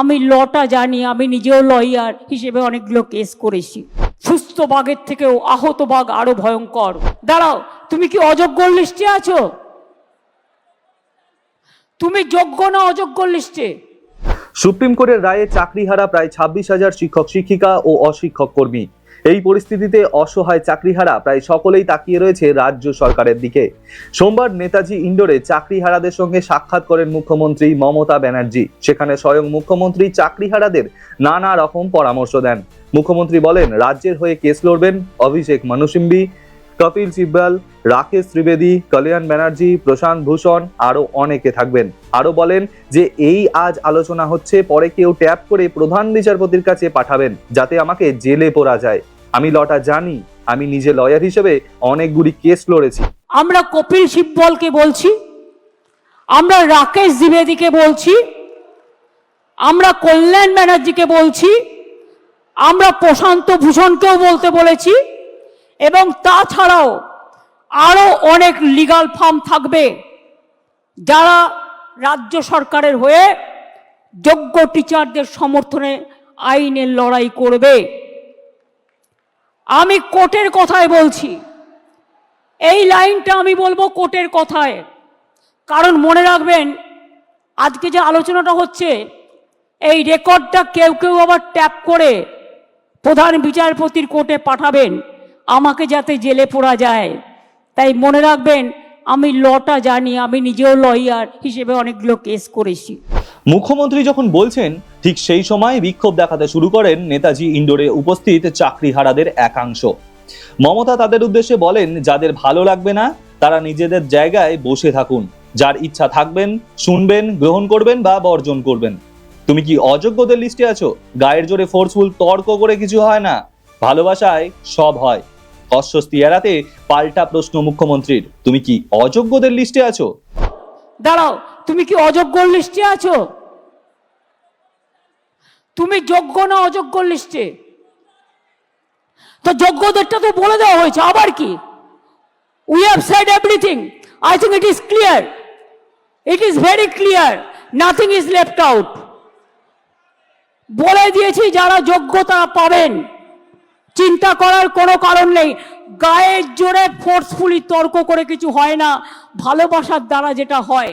আমি লটা জানি, আমি নিজেও লয়ার হিসেবে অনেকগুলো কেস করেছি। সুস্থ বাঘের থেকেও আহত বাঘ আরও ভয়ঙ্কর। দাঁড়াও, তুমি কি অযোগ্য লিস্টে আছো? তুমি যোগ্য না অযোগ্য লিস্টে? সুপ্রিম কোর্টের রায়ে চাকরিহারা প্রায় ছাব্বিশ হাজার শিক্ষক শিক্ষিকা ও অশিক্ষক কর্মী। এই পরিস্থিতিতে অসহায় চাকরিহারা প্রায় সকলেই তাকিয়ে রয়েছে রাজ্য সরকারের দিকে। সোমবার নেতাজি ইন্ডোরে চাকরিহারাদের সঙ্গে সাক্ষাৎ করেন মুখ্যমন্ত্রী মমতা ব্যানার্জি। সেখানে স্বয়ং মুখ্যমন্ত্রী চাকরিহারাদের নানা রকম পরামর্শ দেন। মুখ্যমন্ত্রী বলেন, রাজ্যের হয়ে কেস লড়বেন অভিষেক মনুসিম্বি কপিল সিব্বাল, রাকেশ ত্রিবেদী, কল্যাণ ব্যানার্জি, প্রশান্ত ভূষণ আরও অনেকে থাকবেন। আরও বলেন যে, এই আজ আলোচনা হচ্ছে, পরে কেউ ট্যাপ করে প্রধান বিচারপতির কাছে পাঠাবেন, যাতে আমাকে জেলে পড়া যায়। আমি লটা জানি, আমি নিজে লয়ার হিসেবে অনেকগুলি কেস লড়েছি। আমরা কপিল সিব্বলকে বলছি, আমরা রাকেশ দ্বিবেদীকে বলছি, আমরা কল্যাণ ব্যানার্জিকে বলছি, আমরা প্রশান্ত ভূষণকেও বলতে বলেছি, এবং তাছাড়াও আরও অনেক লিগাল ফার্ম থাকবে যারা রাজ্য সরকারের হয়ে যোগ্য টিচারদের সমর্থনে আইনের লড়াই করবে। আমি কোর্টের কথায় বলছি। এই লাইনটা আমি বলব কোর্টের কথায়। কারণ মনে রাখবেন, আজকে যে আলোচনাটা হচ্ছে, এই রেকর্ডটা কেউ কেউ আবার ট্যাপ করে প্রধান বিচারপতির কোর্টে পাঠাবেন, আমাকে যাতে জেলে পড়া যায়। তাই মনে রাখবেন, আমি লটা জানি, আমি নিজেও লয়ার হিসেবে অনেকগুলো কেস করেছি। মুখ্যমন্ত্রী যখন বলছেন, ঠিক সেই সময় বিক্ষোভ দেখাতে শুরু করেন নেতাজি ইন্ডোরে উপস্থিত চাকরিহারাদের একাংশ। মমতা তাদের উদ্দেশ্যে বলেন, যাদের ভালো লাগবে না, তারা নিজেদের জায়গায় বসে থাকুন। যার ইচ্ছা থাকবেন, শুনবেন, গ্রহণ করবেন বা বর্জন করবেন। তুমি কি অযোগ্যদের লিস্টে আছো? গায়ের জোরে ফোর্সফুল তর্ক করে কিছু হয় না? ভালোবাসায় সব হয়। অস্বস্তি এড়াতে পাল্টা প্রশ্ন মুখ্যমন্ত্রীর। তুমি কি অযোগ্যদের লিস্টে আছো? দাঁড়াও, তুমি কি অযোগ্য লিস্টে আছো? তুমি যোগ্য না অযোগ্য লিস্টে। তো যোগ্যদেরটা তো বলে দেওয়া হয়েছে, আবার কি? We have said everything I think it is clear it is very clear nothing is left out বলে দিয়েছি, যারা যোগ্যতা পাবেন, চিন্তা করার কোনো কারণ নেই। গায়ের জোরে ফোর্সফুলি তর্ক করে কিছু হয় না, ভালোবাসার দ্বারা যেটা হয়।